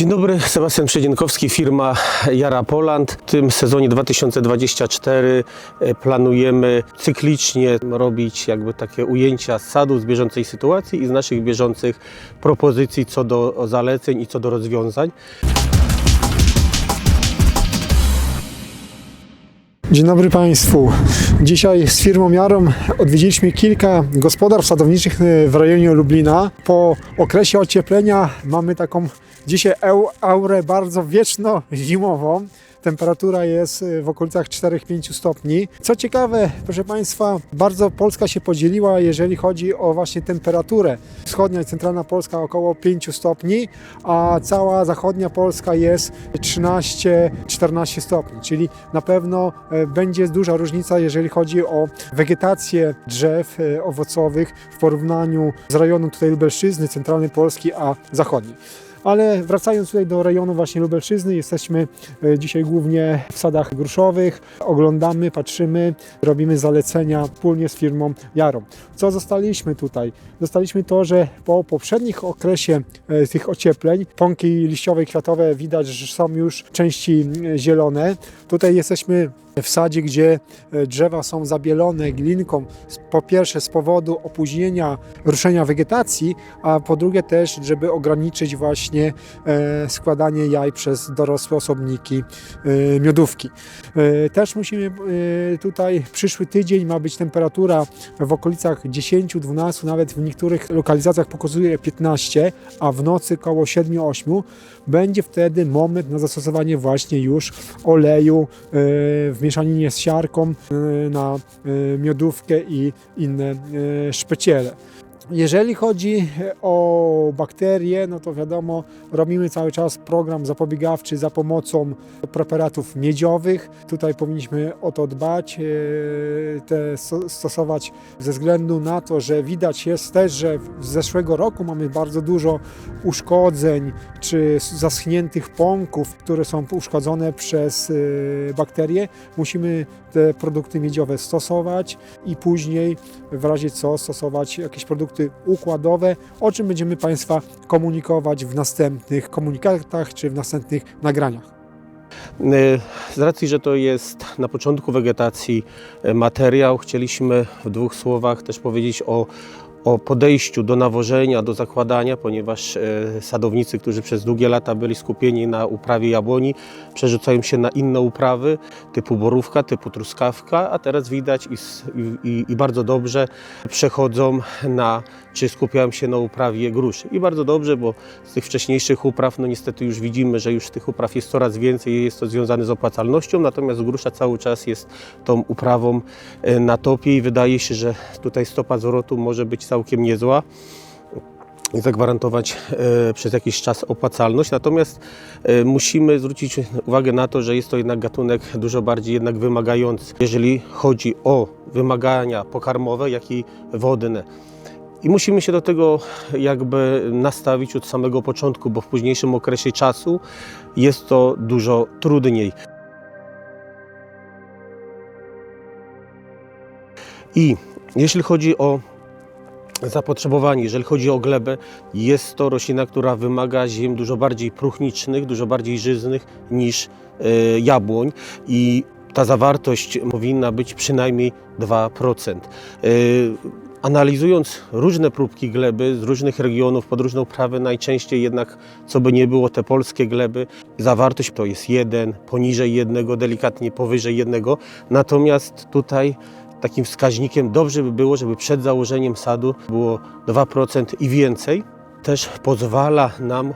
Dzień dobry, Sebastian Przedzienkowski, firma Jara Poland. W tym sezonie 2024 e, planujemy cyklicznie robić jakby takie ujęcia z sadu, z bieżącej sytuacji i z naszych bieżących propozycji co do zaleceń i co do rozwiązań. Dzień dobry Państwu. Dzisiaj z firmą Jarą odwiedziliśmy kilka gospodarstw sadowniczych e, w rejonie Lublina. Po okresie ocieplenia mamy taką dzisiaj aurę bardzo wieczno-zimową. Temperatura jest e, w okolicach 4-5 stopni. Co ciekawe, proszę Państwa, bardzo Polska się podzieliła, jeżeli chodzi o właśnie temperaturę. Wschodnia i centralna Polska około 5 stopni, a cała zachodnia Polska jest 13-14 stopni, czyli na pewno e, będzie duża różnica, jeżeli chodzi o wegetację drzew e, owocowych w porównaniu z rejonu tutaj Lubelszczyzny, centralnej Polski, a zachodniej. Ale wracając tutaj do rejonu właśnie Lubelszczyzny, jesteśmy e, dzisiaj głównie w sadach gruszowych, oglądamy, patrzymy, robimy zalecenia wspólnie z firmą Jarą. Co zostaliśmy tutaj? Zostaliśmy to, że po poprzednich okresie e, tych ociepleń, pąki liściowe i kwiatowe widać, że są już części zielone. Tutaj jesteśmy w sadzie, gdzie e, drzewa są zabielone glinką, po pierwsze z powodu opóźnienia ruszenia wegetacji, a po drugie też, żeby ograniczyć właśnie e, składanie jaj przez dorosłe osobniki e, miodówki. Też musimy tutaj, przyszły tydzień ma być temperatura w okolicach 10-12, nawet w niektórych lokalizacjach pokazuje 15, a w nocy koło 7-8. Będzie wtedy moment na zastosowanie właśnie już oleju e, w mieszaninie z siarką e, na e, miodówkę i inne e, szpeciele. Jeżeli chodzi o bakterie, no to wiadomo, robimy cały czas program zapobiegawczy za pomocą preparatów miedziowych. Tutaj powinniśmy o to dbać, e, te sto- stosować ze względu na to, że widać jest też, że z zeszłego roku mamy bardzo dużo uszkodzeń czy zaschniętych pąków, które są uszkodzone przez e, bakterie. Musimy te produkty miedziowe stosować i później w razie co stosować jakieś produkty układowe, o czym będziemy Państwa komunikować w następnych komunikatach czy w następnych nagraniach. E, Z racji, że to jest na początku wegetacji e, materiał, chcieliśmy w dwóch słowach też powiedzieć o, o podejściu do nawożenia, do zakładania, ponieważ e, sadownicy, którzy przez długie lata byli skupieni na uprawie jabłoni, przerzucają się na inne uprawy typu borówka, typu truskawka, a teraz widać i, i, i, bardzo dobrze przechodzą na, czy skupiają się na uprawie gruszy. I bardzo dobrze, bo z tych wcześniejszych upraw, no niestety już widzimy, że już tych upraw jest coraz więcej jest to związane z opłacalnością, natomiast grusza cały czas jest tą uprawą e, na topie i wydaje się, że tutaj stopa zwrotu może być całkiem niezła i zagwarantować e, przez jakiś czas opłacalność. Natomiast e, musimy zwrócić uwagę na to, że jest to jednak gatunek dużo bardziej jednak wymagający, jeżeli chodzi o wymagania pokarmowe, jak i wodne. I musimy się do tego jakby nastawić od samego początku, bo w późniejszym okresie czasu jest to dużo trudniej. I jeśli chodzi o zapotrzebowanie, jeżeli chodzi o glebę, jest to roślina, która wymaga ziem dużo bardziej próchnicznych, dużo bardziej żyznych niż e, jabłoń i ta zawartość powinna być przynajmniej 2%. E, Analizując różne próbki gleby z różnych regionów, pod różne uprawy, najczęściej jednak, co by nie było, te polskie gleby, zawartość to jest jeden, poniżej jednego, delikatnie powyżej jednego. Natomiast tutaj takim wskaźnikiem dobrze by było, żeby przed założeniem sadu było 2% i więcej. Też pozwala nam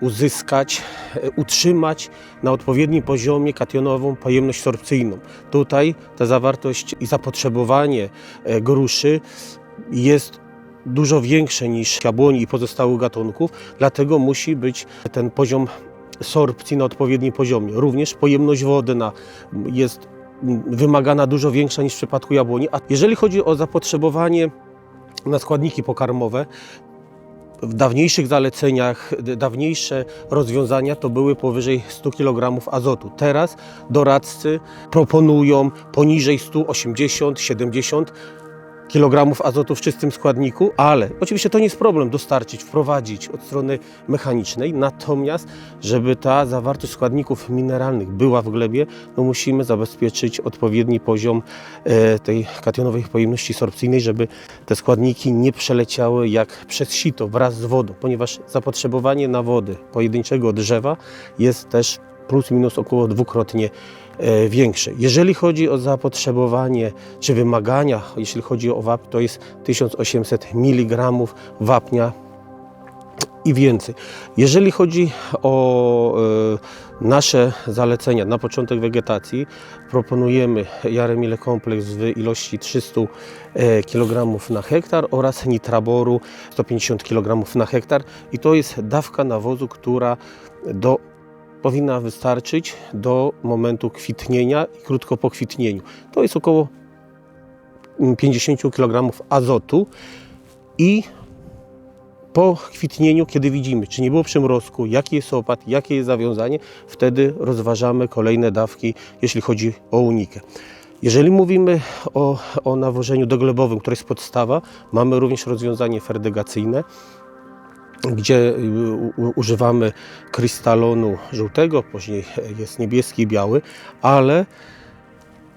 uzyskać, e, utrzymać na odpowiednim poziomie kationową pojemność sorpcyjną. Tutaj ta zawartość i zapotrzebowanie e, gruszy jest dużo większe niż jabłoni i pozostałych gatunków, dlatego musi być ten poziom sorpcji na odpowiednim poziomie. Również pojemność wodna jest wymagana dużo większa niż w przypadku jabłoni. A jeżeli chodzi o zapotrzebowanie na składniki pokarmowe, w dawniejszych zaleceniach, dawniejsze rozwiązania to były powyżej 100 kg azotu. Teraz doradcy proponują poniżej 180-70 kilogramów azotu w czystym składniku, ale oczywiście to nie jest problem dostarczyć, wprowadzić od strony mechanicznej, natomiast żeby ta zawartość składników mineralnych była w glebie, no musimy zabezpieczyć odpowiedni poziom e, tej kationowej pojemności sorpcyjnej, żeby te składniki nie przeleciały jak przez sito wraz z wodą, ponieważ zapotrzebowanie na wodę pojedynczego drzewa jest też plus minus około dwukrotnie e, większe. Jeżeli chodzi o zapotrzebowanie czy wymagania, jeśli chodzi o wapń, to jest 1800 mg wapnia i więcej. Jeżeli chodzi o e, nasze zalecenia na początek wegetacji, proponujemy Jaremile kompleks w ilości 300 e, kg na hektar oraz nitraboru 150 kg na hektar i to jest dawka nawozu, która do powinna wystarczyć do momentu kwitnienia i krótko po kwitnieniu. To jest około mm, 50 kg azotu i po kwitnieniu, kiedy widzimy, czy nie było przymrozku, jaki jest opad, jakie jest zawiązanie, wtedy rozważamy kolejne dawki, jeśli chodzi o unikę. Jeżeli mówimy o, o nawożeniu doglebowym, które jest podstawa, mamy również rozwiązanie ferdygacyjne, gdzie y, używamy krystalonu żółtego, później jest niebieski i biały, ale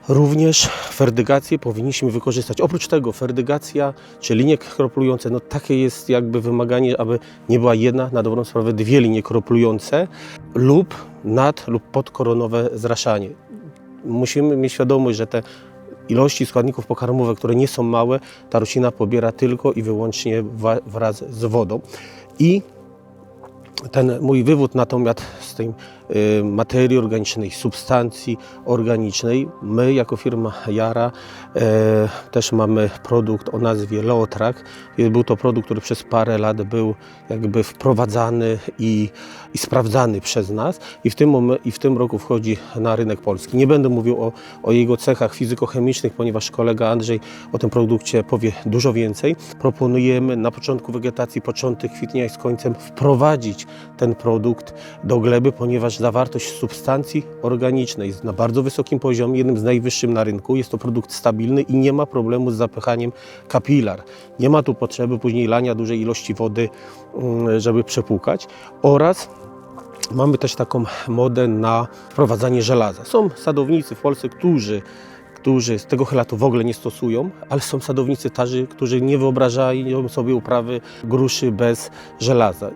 również ferdygację powinniśmy wykorzystać. Oprócz tego ferdygacja czy linie kroplujące, no takie jest jakby wymaganie, aby nie była jedna, na dobrą sprawę dwie linie kroplujące lub nad lub podkoronowe zraszanie. Musimy mieć świadomość, że te ilości składników pokarmowych, które nie są małe, ta roślina pobiera tylko i wyłącznie wraz z wodą. I ten mój wywód natomiast z y, materii organicznej, substancji organicznej, my jako firma Jara e, też mamy produkt o nazwie Leotrak. I Był to produkt, który przez parę lat był jakby wprowadzany i, i sprawdzany przez nas i w, tym i w tym roku wchodzi na rynek polski. Nie będę mówił o, o jego cechach fizykochemicznych, ponieważ kolega Andrzej o tym produkcie powie dużo więcej. Proponujemy na początku wegetacji, początek kwitnia z końcem wprowadzić ten produkt do gleby, ponieważ zawartość substancji organicznej na bardzo wysokim poziomie, jednym z najwyższym na rynku. Jest to produkt stabilny i nie ma problemu z zapychaniem kapilar. Nie ma tu potrzeby później lania dużej ilości wody, mm, żeby przepłukać oraz Mamy też taką modę na wprowadzanie żelaza. Są sadownicy w Polsce, którzy, którzy z tego chelatu w ogóle nie stosują, ale są sadownicy tarzy, którzy nie wyobrażają sobie uprawy gruszy bez żelaza.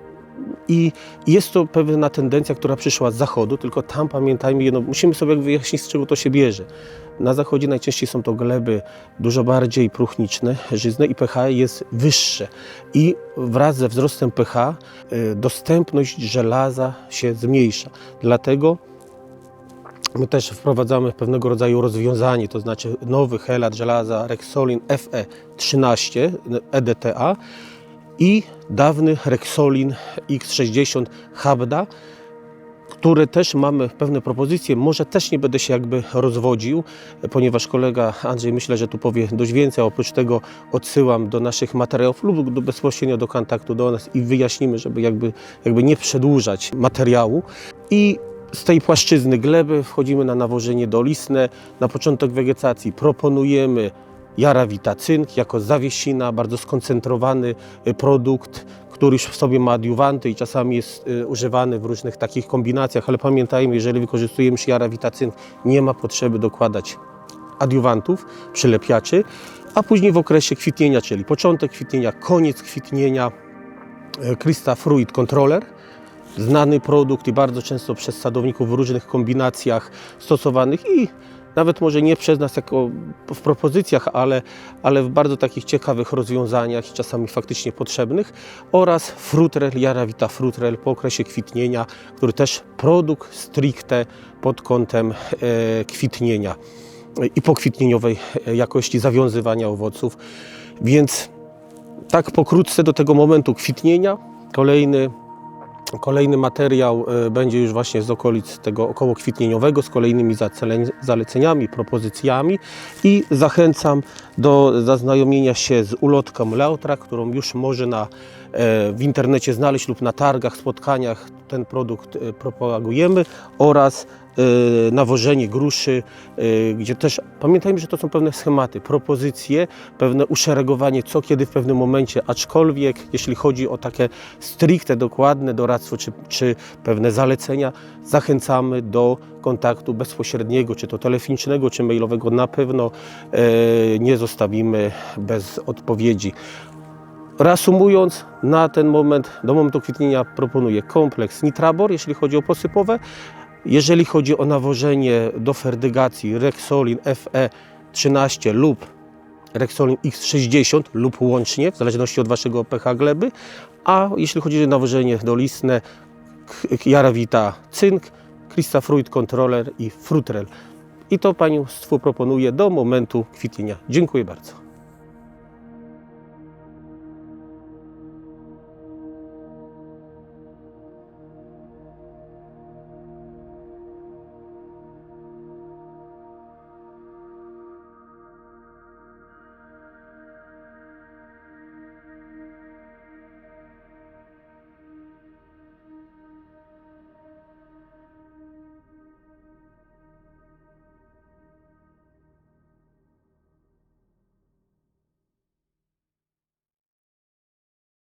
I jest to pewna tendencja, która przyszła z zachodu, tylko tam pamiętajmy jedno, musimy sobie wyjaśnić, z czego to się bierze. Na zachodzie najczęściej są to gleby dużo bardziej próchniczne, żyzne i pH jest wyższe. I wraz ze wzrostem pH y, dostępność żelaza się zmniejsza. Dlatego My też wprowadzamy pewnego rodzaju rozwiązanie, to znaczy nowy helat żelaza Rexolin FE13 EDTA i dawny Rexolin X60 Habda, które też mamy pewne propozycje. Może też nie będę się jakby rozwodził, ponieważ kolega Andrzej myślę, że tu powie dość więcej. Oprócz tego odsyłam do naszych materiałów lub do, bezpośrednio do kontaktu do nas i wyjaśnimy, żeby jakby, jakby nie przedłużać materiału. I z tej płaszczyzny gleby wchodzimy na nawożenie dolistne. Na początek wegetacji proponujemy Jarawita cynk jako zawiesina, bardzo skoncentrowany y, produkt, który już w sobie ma adiuwanty i czasami jest y, używany w różnych takich kombinacjach, ale pamiętajmy, jeżeli wykorzystujemy Jarawita cynk, nie ma potrzeby dokładać adiuwantów, przylepiaczy, a później w okresie kwitnienia, czyli początek kwitnienia, koniec kwitnienia, y, Krista Fruit Controller, znany produkt i bardzo często przez sadowników w różnych kombinacjach stosowanych i nawet może nie przez nas jako w propozycjach, ale, ale w bardzo takich ciekawych rozwiązaniach i czasami faktycznie potrzebnych oraz Frutrel, Jarawita Frutrel po okresie kwitnienia, który też produkt stricte pod kątem e, kwitnienia i pokwitnieniowej jakości zawiązywania owoców. Więc tak pokrótce do tego momentu kwitnienia. Kolejny Kolejny materiał e, będzie już właśnie z okolic tego około kwitnieniowego, z kolejnymi zaleceniami, propozycjami i zachęcam do zaznajomienia się z ulotką Leotra, którą już może na w internecie znaleźć lub na targach, spotkaniach ten produkt e, propagujemy oraz e, nawożenie gruszy, e, gdzie też pamiętajmy, że to są pewne schematy, propozycje, pewne uszeregowanie, co kiedy w pewnym momencie, aczkolwiek jeśli chodzi o takie stricte dokładne doradztwo czy, czy pewne zalecenia, zachęcamy do kontaktu bezpośredniego, czy to telefonicznego, czy mailowego, na pewno e, nie zostawimy bez odpowiedzi. Reasumując, na ten moment, do momentu kwitnienia proponuję kompleks Nitrabor, jeśli chodzi o posypowe. Jeżeli chodzi o nawożenie do ferdygacji Rexolin FE13 lub Rexolin X60 lub łącznie, w zależności od Waszego pH gleby, a jeśli chodzi o nawożenie dolistne Jarawita Cynk, Krista Fruit Controller i Frutrel. I to Państwu proponuję do momentu kwitnienia. Dziękuję bardzo.